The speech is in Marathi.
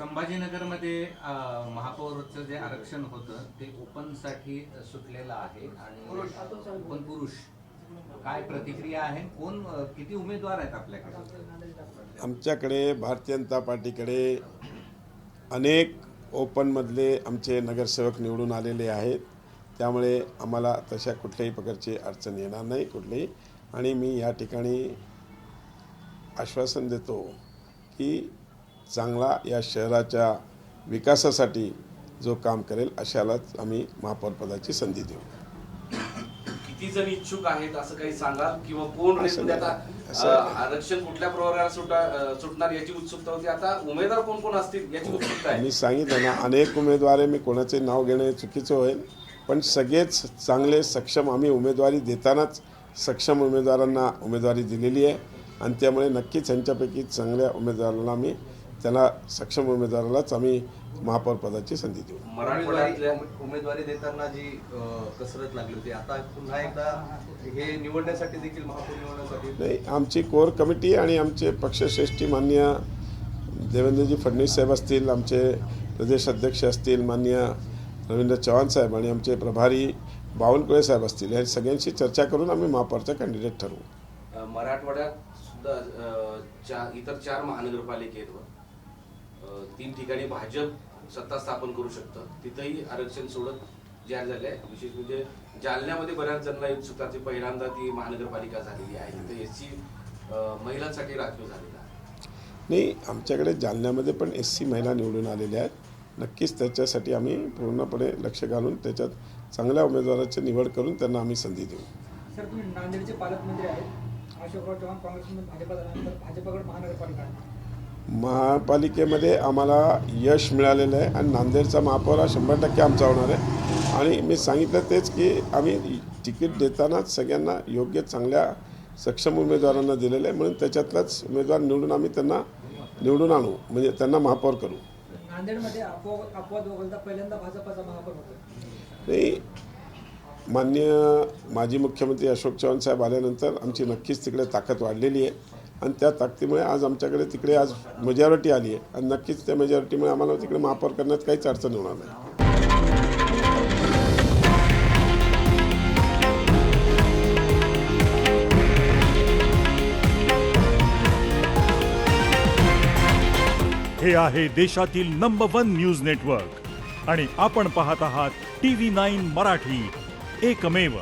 संभाजीनगरमध्ये अं, महापौरचं जे आरक्षण होतं ते ओपनसाठी सुटलेलं आहे. आणि ओपन पुरुष? काय प्रतिक्रिया आहे? कोण अं, किती उमेदवार आहेत आपल्याकडे? आमच्याकडे भारतीय जनता पार्टीकडे अनेक ओपनमधले आमचे नगरसेवक निवडून आलेले आहेत. त्यामुळे आम्हाला तशा कुठल्याही प्रकारची अडचण येणार नाही कुठलीही. आणि मी या ठिकाणी आश्वासन देतो की चांगला या शहराच्या विकासासाठी जो काम करेल अशालाच आम्ही महापौरपदाची संधी देऊ. किती जण इच्छुक आहेत असं काही सांगाल? किंवा कोण. आरक्षण कुठल्या प्रवर्गाला सुटणार याची उत्सुकता होती. आता उमेदवार कोण कोण असतील याची उत्सुकता आहे. मी सांगितलं ना अनेक उमेदवार आहे मी कोणाचे नाव घेणे चुकीचं होईल पण सगळेच चांगले सक्षम आम्ही उमेदवारी देतानाच सक्षम उमेदवारांना उमेदवारी दिलेली आहे. आणि त्यामुळे नक्कीच यांच्यापैकी चांगल्या उमेदवाराला आम्ही त्याला सक्षम उमेदवारालाच आम्ही महापौर पदाची संधी देऊ. मराठवाड्यातल्या उमेदवारी देताना जी कसरत लागली होती आता पुन्हा एकदा हे निवडण्यासाठी देखील महापौर निवडण्यासाठी? नाही आमची कोर कमिटी आणि आमचे पक्षश्रेष्ठी मान्य देवेंद्रजी फडणवीस साहेब असतील आमचे प्रदेश अध्यक्ष असतील मान्य रवींद्र चव्हाण साहेब आणि आमचे प्रभारी बावनकुळे साहेब असतील या सगळ्यांशी चर्चा करून आम्ही महापौरचा कॅन्डिडेट ठरवू. मराठवाड्यात सुद्धा इतर चार महानगरपालिकेत तीन ठिकाणी भाजप सत्ता स्थापन करू शकतं. तिथंही आरक्षण सोडत जाहीर झाले आहे. विशेष म्हणजे जालन्यामध्ये बऱ्याच जणांना ती पहिल्यांदा ती महानगरपालिका झालेली आहे. तिथं एस सी महिलांसाठी राखीव झालेला आहे. नाही आमच्याकडे जालन्यामध्ये पण एस सी महिला निवडून आलेल्या आहेत. नक्कीच त्याच्यासाठी आम्ही पूर्णपणे लक्ष घालून त्याच्यात चांगल्या उमेदवाराची निवड करून त्यांना आम्ही संधी देऊ. सर तुम्ही नांदेडचे पालकमंत्री आहेत. अशोकराव चव्हाण काँग्रेसमधून भाजपात आल्यानंतर भाजपाकडे महानगरपालिका महापालिकेमध्ये आम्हाला यश मिळालेलं आहे आणि नांदेडचा महापौर हा शंभर टक्के आमचा होणार आहे. आणि मी सांगितलं तेच की आम्ही तिकीट देतानाच सगळ्यांना योग्य चांगल्या सक्षम उमेदवारांना दिलेलं आहे. म्हणून त्याच्यातलाच उमेदवार निवडून आम्ही त्यांना निवडून आणू. म्हणजे त्यांना महापौर करू. नांदेडमध्ये अपवाद अपवाद वगळता पहिल्यांदा भाजपाचा महापौर होतो नाही मान्य माजी मुख्यमंत्री अशोक चव्हाण साहेब आल्यानंतर आमची नक्कीच तिकडे ताकद वाढलेली आहे. आणि त्या ताकदीमुळे आज आमच्याकडे तिकडे आज मेजॉरिटी आली आहे. आणि नक्कीच त्या मेजॉरिटीमुळे आम्हाला तिकडे महापौर करण्यात काहीच अडचण होणार नाही. हे आहे देशातील नंबर वन न्यूज नेटवर्क आणि आपण पाहत आहात टी व्ही नाईन मराठी. एकमेव.